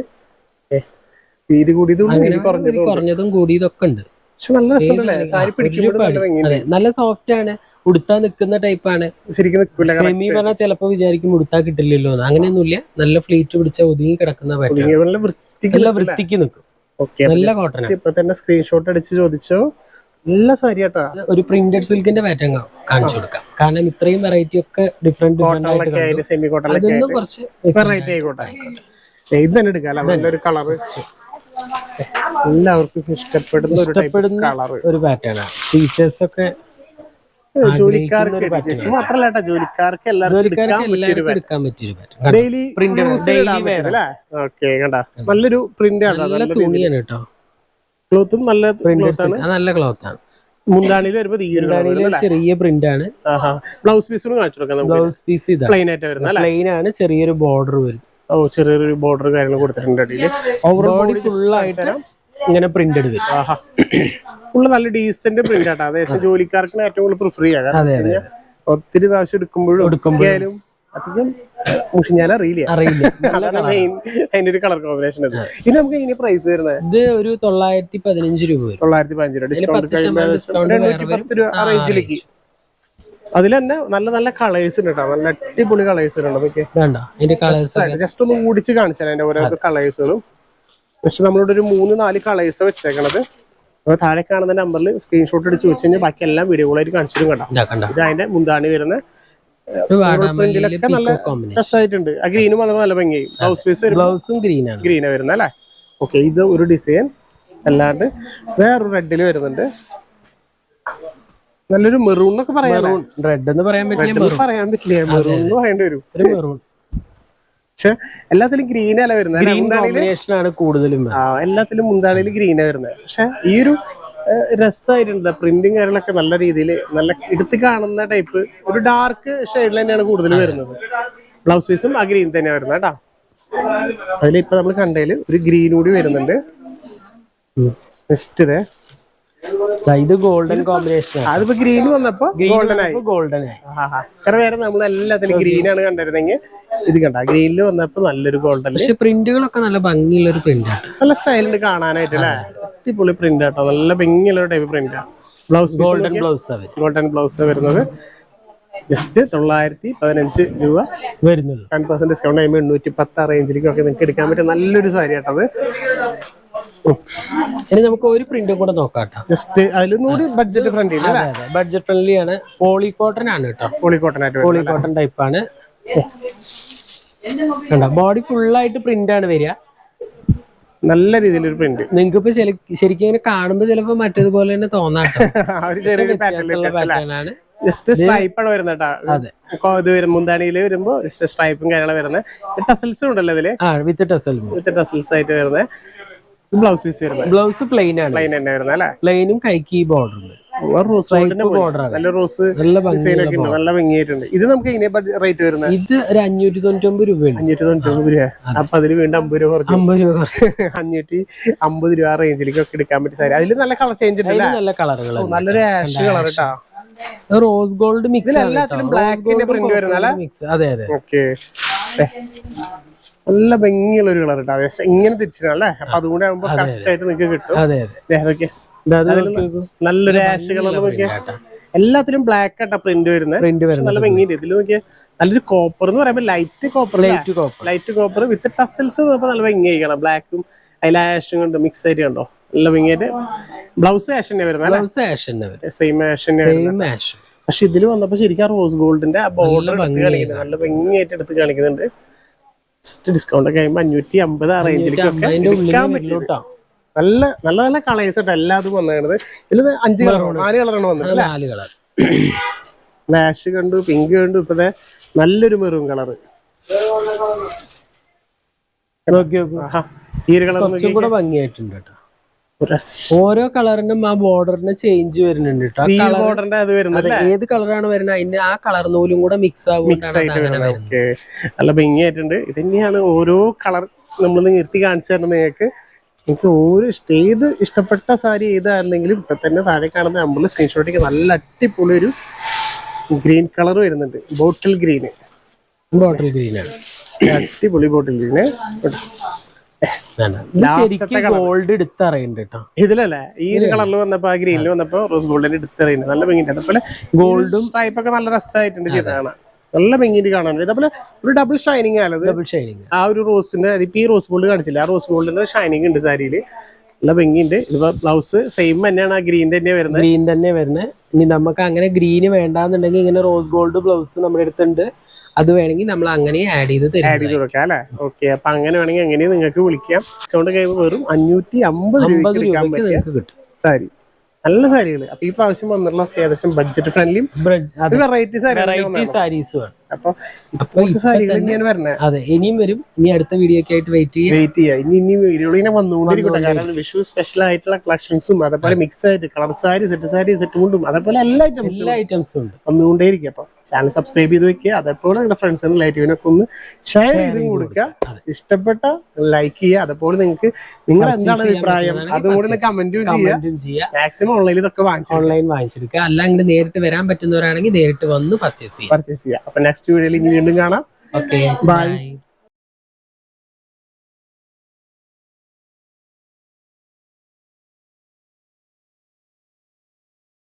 B: വീതി കൂടിയതും കുറഞ്ഞതും.
A: കൂടിയതൊക്കെ ഉണ്ട്.
B: പക്ഷെ നല്ല രസമുണ്ടല്ലേ? സാരി പിടിക്കുമ്പോൾ നല്ല
A: സോഫ്റ്റ് ആണ്. ഉടുത്താ നിൽക്കുന്ന ടൈപ്പാണ്
B: ശരിക്കും
A: സെമി പറഞ്ഞാൽ ചിലപ്പോ വിചാരിക്കും ഉടുത്താ കിട്ടില്ലല്ലോ അങ്ങനെയൊന്നുമില്ല. നല്ല ഫ്ലീറ്റ് പിടിച്ച ഒതുങ്ങി കിടക്കുന്ന
B: നല്ല വൃത്തിക്ക്
A: നിൽക്കും. നല്ല കോട്ടൺ
B: ഇപ്പൊ തന്നെ സ്ക്രീൻഷോട്ട് അടിച്ച് ചോദിച്ചോ? നല്ല സാരി കേട്ടാ
A: ഒരു പ്രിന്റഡ് സിൽക്കിന്റെ പാറ്റേൺ കാണിച്ചു കൊടുക്കാം. കാരണം ഇത്രയും വെറൈറ്റി ഒക്കെ ഡിഫറെന്റ് അതൊന്നും കുറച്ച്
B: വെറൈറ്റി ആയിക്കോട്ടെ. ഏ, ഇത് തന്നെ എടുക്കാം നല്ലൊരു കളർ എല്ലാവർക്കും ഇഷ്ടപ്പെടുന്ന ഒരു
A: പാറ്റേൺ ആണ്. ഫീച്ചേഴ്സ് ഒക്കെ
B: ജോലിക്കാർക്ക് just മാത്രല്ല കേട്ടോ ജോലിക്കാർക്ക് എല്ലാവർക്കും എടുക്കാൻ ഡെയിലി ഓക്കെ കണ്ട? നല്ലൊരു പ്രിന്റ് ആണ്
A: നല്ല തുണിയാണ് കേട്ടോ.
B: ക്ലോത്തും നല്ല ക്ലോത്ത് ആണ്.
A: നല്ല ക്ലോത്ത് ആണ്.
B: മുന്താണിയിൽ വരുമ്പോ ഈ ഒരു
A: ചെറിയ പ്രിന്റ് ആണ്.
B: ബ്ലൗസ് പീസും കാണിച്ചു കൊടുക്കാം നമുക്ക്.
A: ബ്ലൗസ് പീസ്
B: പ്ലെയിൻ ആയിട്ട് വരുന്ന അല്ലേ?
A: പ്ലെയിൻ ആണ് ചെറിയൊരു ബോർഡർ വരും.
B: ഓ ചെറിയൊരു ബോർഡർ കാര്യങ്ങൾ കൊടുത്തിട്ടുണ്ട് ഓവർ
A: ബോഡി ഫുൾ ആയിട്ട് ഇങ്ങനെ പ്രിന്റ് എടുത്ത്.
B: ആഹാ. ഫുള്ള് നല്ല ഡീസന്റ് പ്രിന്റ് ആട്ടോ. അത്യാവശ്യം ജോലിക്കാർക്ക് ഏറ്റവും കൂടുതൽ പ്രിഫർ ചെയ്യാം കാരണം
A: അതെ,
B: വെച്ച് ഒത്തിരി പ്രാവശ്യം എടുക്കുമ്പോഴും
A: എടുക്കുമ്പോഴും.
B: അധികം മുഷിഞ്ഞാൽ അറിയില്ല.
A: അറിയില്ല.
B: അതിന്റെ ഒരു കളർ കോമ്പിനേഷൻ ഇനി നമുക്ക് ഇനി പ്രൈസ് വരുന്നത്?
A: ഇത് ഒരു തൊള്ളായിരത്തി പതിനഞ്ച് രൂപ
B: തൊള്ളായിരത്തി പതിനഞ്ച് രൂപ. ഡിസ്കൗണ്ട് രൂപ റേഞ്ചിലേക്ക് അതിൽ തന്നെ നല്ല നല്ല കളേഴ്സ് ഉണ്ട് കേട്ടോ നല്ല അടിപൊളി കളേഴ്സ് ഉണ്ട്.
A: ഒക്കെ
B: ജസ്റ്റ് ഒന്ന് ഓടിച്ച് കാണിച്ചാൽ അതിന്റെ ഓരോ കളേഴ്സുകളും ജസ്റ്റ് നമ്മളോട് ഒരു മൂന്ന് നാല് കളേഴ്സ് വെച്ചേക്കണത്. അപ്പൊ താഴെ കാണുന്ന നമ്പറിൽ സ്ക്രീൻഷോട്ട് എടുത്ത് വെച്ച് കഴിഞ്ഞാൽ ബാക്കി എല്ലാം വീഡിയോകളായിട്ട് കാണിച്ചിട്ടും കണ്ടോ? ഇത് അതിന്റെ മുന്താണി വരുന്ന പ്രിന്റിലൊക്കെ നല്ല രസമായിട്ടുണ്ട് ആ ഗ്രീനും അതുപോലെ നല്ല ഭംഗിയായി. ബ്ലൗസ് പീസ്
A: ബ്ലൗസും ഗ്രീൻ ആണ്.
B: ഗ്രീനാ വരുന്നത് അല്ലേ? ഓക്കെ ഇത് ഒരു ഡിസൈൻ അല്ലാണ്ട് വേറൊരു റെഡിൽ വരുന്നുണ്ട്. നല്ലൊരു മെറൂൺ എന്നൊക്കെ പറയാം
A: മെറൂൺ റെഡ് എന്ന് പറയാൻ പറ്റില്ല
B: മെറൂൺ പറയാൻ പറ്റില്ല. മെറൂൺ എന്ന് പറയേണ്ടി വരും.
A: ഒരു മെറൂൺ
B: പക്ഷെ എല്ലാത്തിലും ഗ്രീൻ അല വരുന്നത്?
A: കൂടുതലും
B: എല്ലാത്തിലും മുന്താളിയിൽ ഗ്രീനാ വരുന്നത്? പക്ഷെ ഈ ഒരു രസമായിട്ടുണ്ട് പ്രിന്റും കാര്യങ്ങളൊക്കെ നല്ല രീതിയിൽ നല്ല എടുത്ത് കാണുന്ന ടൈപ്പ് ഒരു ഡാർക്ക് ഷെയ്ഡിൽ തന്നെയാണ് കൂടുതൽ വരുന്നത്. ബ്ലൗസ് പീസും ആ ഗ്രീൻ തന്നെയാണ് വരുന്നത് കേട്ടോ. അതിലിപ്പോ നമ്മൾ കണ്ടതിൽ ഒരു ഗ്രീൻ കൂടി വരുന്നുണ്ട്. നെക്സ്റ്റ് ഇതേ.
A: ഇത് ഗോൾഡൻ കോമ്പിനേഷൻ
B: അതിപ്പോ ഗ്രീൻ വന്നപ്പോ ഗോൾഡൻ ആയി.
A: ഗോൾഡൻ ആയി.
B: ഇത്ര നേരം നമ്മൾ എല്ലാത്തിലും ഗ്രീൻ ആണ് കണ്ടിരുന്നെങ്കിൽ ഇത് കണ്ട. ഗ്രീനിൽ വന്നപ്പോ നല്ലൊരു ഗോൾഡൻ
A: പക്ഷെ പ്രിന്റുകളൊക്കെ നല്ല ഭംഗിയുള്ള ഒരു പ്രിന്റ്
B: നല്ല സ്റ്റൈലുണ്ട് കാണാനായിട്ട് അല്ലേ അടിപൊളി പ്രിന്റ് ആട്ടോ. നല്ല ഭംഗിയുള്ള type print blouse
A: golden blouse
B: golden blouse വരുന്നത്. ജസ്റ്റ് തൊള്ളായിരത്തി പതിനഞ്ച് രൂപ.
A: വരുന്നുള്ളൂ.
B: ടെൻ പെർസെന്റ് ഡിസ്കൗണ്ട് ആയി. എണ്ണൂറ്റി പത്ത് റേഞ്ചിലേക്കൊക്കെ നിങ്ങൾക്ക് എടുക്കാൻ പറ്റിയ നല്ലൊരു സാരി ആട്ടത്
A: ഇനി നമുക്ക് ഒരു പ്രിന്റും കൂടെ നോക്കാട്ടോ.
B: ജസ്റ്റ് അതിലൊന്നുകൂടി ബഡ്ജറ്റ് ഫ്രണ്ട്ലി
A: ബഡ്ജറ്റ് ഫ്രണ്ട്ലി ആണ് പോളി കോട്ടൺ ആണ്. കേട്ടോ
B: പോളിക്കോട്ടൺ ആയിട്ട്
A: പോളി കോട്ടൺ ടൈപ്പ് ആണ്. കണ്ടോ? ബോഡി ഫുൾ ആയിട്ട് പ്രിന്റ് ആണ് വരിക.
B: നല്ല രീതിയിലൊരു പ്രിന്റ്
A: നിങ്ങൾക്ക് ഇപ്പൊ ശരിക്കും ഇങ്ങനെ കാണുമ്പോ ചിലപ്പോ മറ്റേതുപോലെ തന്നെ
B: ഒരു
A: വ്യത്യാസമുള്ള ആണ്.
B: ജസ്റ്റ് സ്ട്രൈപ്പ് ആണ് വരുന്നത്. കേട്ടോ ഇത് വരും മുന്താണിയിൽ വരുമ്പോ ജസ്റ്റ് സ്ട്രൈപ്പും കാര്യങ്ങളും വരുന്നത്. ടസൽസും ഉണ്ടല്ലോ
A: ഇതിൽ? വിത്ത് ടസൽ
B: വിത്ത് ടസൽസ് ആയിട്ട് വരുന്നത്. ബ്ലൗസ് പീസ് വരുന്നത്
A: ബ്ലൗസ് പ്ലെയിൻ ആണ്.
B: പ്ലെയിൻ തന്നെ വരുന്നത് അല്ലേ
A: പ്ലെയിനും കൈക്ക് ബോർഡർ ബോർഡർ
B: നല്ല റോസ്
A: നല്ല
B: ഉണ്ട്. നല്ല ഭംഗിയായിട്ടുണ്ട്. ഇത് നമുക്ക് ഇനി റേറ്റ് വരുന്നത്?
A: ഇത് ഒരു അഞ്ഞൂറ്റി തൊണ്ണൂറ്റി ഒമ്പത് രൂപയാണ്
B: അഞ്ഞൂറ്റി തൊണ്ണൂറ്റി ഒമ്പത് രൂപ അപ്പൊ അതിൽ വീണ്ടും അമ്പത് രൂപ കുറച്ച്.
A: അമ്പത് രൂപ.
B: അഞ്ഞൂറ്റി അമ്പത് രൂപ റേഞ്ചിലേക്ക് ഒക്കെ എടുക്കാൻ പറ്റിയ സാരി. അതിൽ നല്ല കളർ ചേഞ്ച് ഉണ്ട്
A: നല്ല കളറുകൾ
B: നല്ലൊരു ആഷ് കളർ കേട്ടോ.
A: റോസ് ഗോൾഡ് മിക്സ്
B: എല്ലാത്തിലും black പ്രിന്റ് വരുന്നല്ലേ?
A: മിക്സ് അതെ അതെ.
B: ഓക്കെ നല്ല ഭംഗിയുള്ള ഒരു കളർ കേട്ടോ അതെ ഇങ്ങനെ അല്ലേ? അപ്പൊ അതുകൂടെ ആകുമ്പോ കറക്റ്റ് ആയിട്ട് നിങ്ങൾക്ക് കിട്ടും. അതൊക്കെ. നല്ലൊരു ആഷ് കളർ നോക്കിയാ. എല്ലാത്തിലും ബ്ലാക്ക് ആട്ടാ പ്രിന്റ് വരുന്നത്.
A: പ്രിന്റ് വരുന്നത്
B: നല്ല ഭംഗിയുണ്ട്. ഇതിൽ നോക്കിയാൽ നല്ലൊരു കോപ്പർ എന്ന് പറയുമ്പോൾ light copper
A: light copper
B: light copper with tassels നല്ല ഭംഗിയായിക്കണം ബ്ലാക്കും അതിൽ ആഷും കണ്ടോ മിക്സ് ആയിട്ട് കണ്ടോ? നല്ല ഭംഗിയായിട്ട്. ബ്ലൗസ് ആഷ് തന്നെ വരുന്നത്
A: ബ്ലൗസ് ആഷ് തന്നെ
B: സെയിം ആഷ് തന്നെ പക്ഷെ ഇതിൽ വന്നപ്പോ ശരിക്കും റോസ് ഗോൾഡിന്റെ ആ ബോർഡർ എടുത്ത് കാണിക്കുന്നത് നല്ല ഭംഗിയായിട്ട് എടുത്ത് കാണിക്കുന്നുണ്ട്. ഡിസ്കൗണ്ട് ഒക്കെ കഴിയുമ്പോൾ അഞ്ഞൂറ്റി അമ്പത് ആ റേഞ്ചിലേക്കൊക്കെ എടുക്കാൻ പറ്റും. നല്ല നല്ല നല്ല കളേഴ്സ് ആയിട്ട് എല്ലാതും വന്നതാണ് ഇതിൽ അഞ്ച് കളർ നാല് കളറാണ് വന്നത്
A: നാല് കളർ.
B: ഫ്ലാഷ് കണ്ടു പിങ്ക് കണ്ടു ഇപ്പത്തെ നല്ലൊരു മെറൂൺ കളർ
A: നോക്കി നോക്കൂ.
B: ഈ ഒരു കളർ
A: കൂടെ ഭംഗിയായിട്ടുണ്ട് കേട്ടോ. ഓരോ കളറിനും ആ ബോർഡറിന് ചേഞ്ച് വരുന്നുണ്ട് കേട്ടോ ഏത് കളറാണ് വരുന്നത്? അതിന്റെ ആ കളർ നൂലും കൂടെ മിക്സ്
B: നല്ല ഭംഗിയായിട്ടുണ്ട്. ഇത് തന്നെയാണ് ഓരോ കളർ നമ്മൾ നിർത്തി കാണിച്ചു തരണം നിങ്ങൾക്ക്. എനിക്ക് ഓരോ ഇഷ്ട ഏത് ഇഷ്ടപ്പെട്ട സാരി ഏതായിരുന്നെങ്കിലും ഇപ്പൊ തന്നെ താഴെ കാണുന്ന നമ്മൾ സ്ക്രീൻഷോട്ടിക്ക് നല്ല അടിപൊളി ഒരു ഗ്രീൻ കളർ വരുന്നുണ്ട്. ബോട്ടിൽ ഗ്രീന്
A: ബോട്ടിൽ ഗ്രീനാണ്
B: അടിപൊളി ബോട്ടിൽ ഗ്രീന്
A: വേണ്ട. ശരിക്കും ഗോൾഡ് എടുത്തറിയുന്നുണ്ട് കേട്ടോ
B: ഇതിലല്ലേ ഈ ഒരു കളറിൽ വന്നപ്പോ ആ ഗ്രീനിൽ വന്നപ്പോ റോസ് ഗോൾഡിന്റെ എടുത്തറിയുന്നത് നല്ല ഭംഗിയുണ്ട്. അതുപോലെ ഗോൾഡും ടൈപ്പ് ഒക്കെ നല്ല രസമായിട്ടുണ്ട് ചെയ്തതാണ്. നല്ല പെങ്ങിന്റെ കാണാനുണ്ട്. അതുപോലെ ഒരു ഡബിൾ ഷൈനിങ് ആണത്
A: ഡബിൾ ഷൈനിങ്
B: ആ ഒരു റോസിന്റെ അതിപ്പോ ഈ റോസ് ഗോൾഡ് കാണിച്ചില്ല? ആ റോസ് ഗോൾഡിന്റെ ഷൈനിങ് ഉണ്ട് സാരിയിൽ നല്ല ഭംഗിയുണ്ട്. ഇതിപ്പോ ബ്ലൗസ് സെയിം തന്നെയാണ്. ആ ഗ്രീൻ തന്നെ വരുന്നത്.
A: ഗ്രീൻ തന്നെ വരുന്നത്. ഇനി നമുക്ക് അങ്ങനെ ഗ്രീന് വേണ്ടാന്നുണ്ടെങ്കിൽ ഇങ്ങനെ റോസ് ഗോൾഡ് ബ്ലൗസ് നമ്മുടെ അടുത്തുണ്ട്. അത് വേണമെങ്കിൽ നമ്മൾ അങ്ങനെ ആഡ് ചെയ്ത്
B: ആഡ്
A: തരും
B: ചെയ്ത് കൊടുക്കാം അല്ലെ? ഓക്കെ അപ്പൊ അങ്ങനെ വേണമെങ്കിൽ അങ്ങനെ നിങ്ങൾക്ക് വിളിക്കാം? ഡിസ്കൗണ്ട് കഴിയുമ്പോൾ വെറും അഞ്ഞൂറ്റി അമ്പത് രൂപയ്ക്ക്
A: കിട്ടും.
B: സാരി. നല്ല സാരികൾ അപ്പൊ ഈ പ്രാവശ്യം വന്നിട്ടുള്ള ഏകദേശം ബഡ്ജറ്റ് ഫ്രണ്ട്ലിയും വെറൈറ്റി
A: വെറൈറ്റി
B: സാരി
A: സാരീസ്
B: അപ്പൊ സാരികൾ ഞാൻ വരുന്നത്
A: അതെ ഇനിയും വരും. ഇനി അടുത്ത വീഡിയോ ഒക്കെ ആയിട്ട് വെയിറ്റ് ചെയ്യാം.
B: വെയിറ്റ് ചെയ്യാം. ഇനി ഇനി വീഡിയോയിൽ ഇങ്ങനെ വന്നുകൊണ്ടിരിക്കട്ടെ കാരണം വിഷു സ്പെഷ്യൽ ആയിട്ടുള്ള കളക്ഷൻസും അതേപോലെ മിക്സ് ആയിട്ട് colour sari set sari set മുണ്ടും അതേപോലെ എല്ലാ ഐറ്റംസും
A: എല്ലാ ഐറ്റംസും ഉണ്ട്.
B: വന്നുകൊണ്ടേയിരിക്കും അപ്പൊ ചാനൽ സബ്സ്ക്രൈബ് ചെയ്ത് വെക്കുക. അതേപോലെ നിങ്ങളുടെ ഫ്രണ്ട്സിനും റിലേറ്റീവിനൊക്കെ ഒന്ന് ഷെയർ ചെയ്ത് കൊടുക്കുക. ഇഷ്ടപ്പെട്ട ലൈക്ക് ചെയ്യുക. അതേപോലെ നിങ്ങൾക്ക് നിങ്ങൾ എന്താണ് അഭിപ്രായം?
A: പറ്റുന്നതാണെങ്കിൽ
B: അതും കൂടി കമന്റും ചെയ്യുക. മാക്സിമം ഓൺലൈനിൽ ഇതൊക്കെ വാങ്ങിച്ചു
A: ഓൺലൈൻ വാങ്ങിച്ചെടുക്കുക. അല്ല അല്ലാണ്ട് നേരിട്ട് വരാൻ പറ്റുന്നവരാണെങ്കിൽ നേരിട്ട് വന്ന് പർച്ചേസ് ചെയ്യുക.
B: പർച്ചേസ് ചെയ്യുക. അപ്പൊ നെക്സ്റ്റ് വീഡിയോയിൽ ഇനി വീണ്ടും കാണാം.
A: Okay bye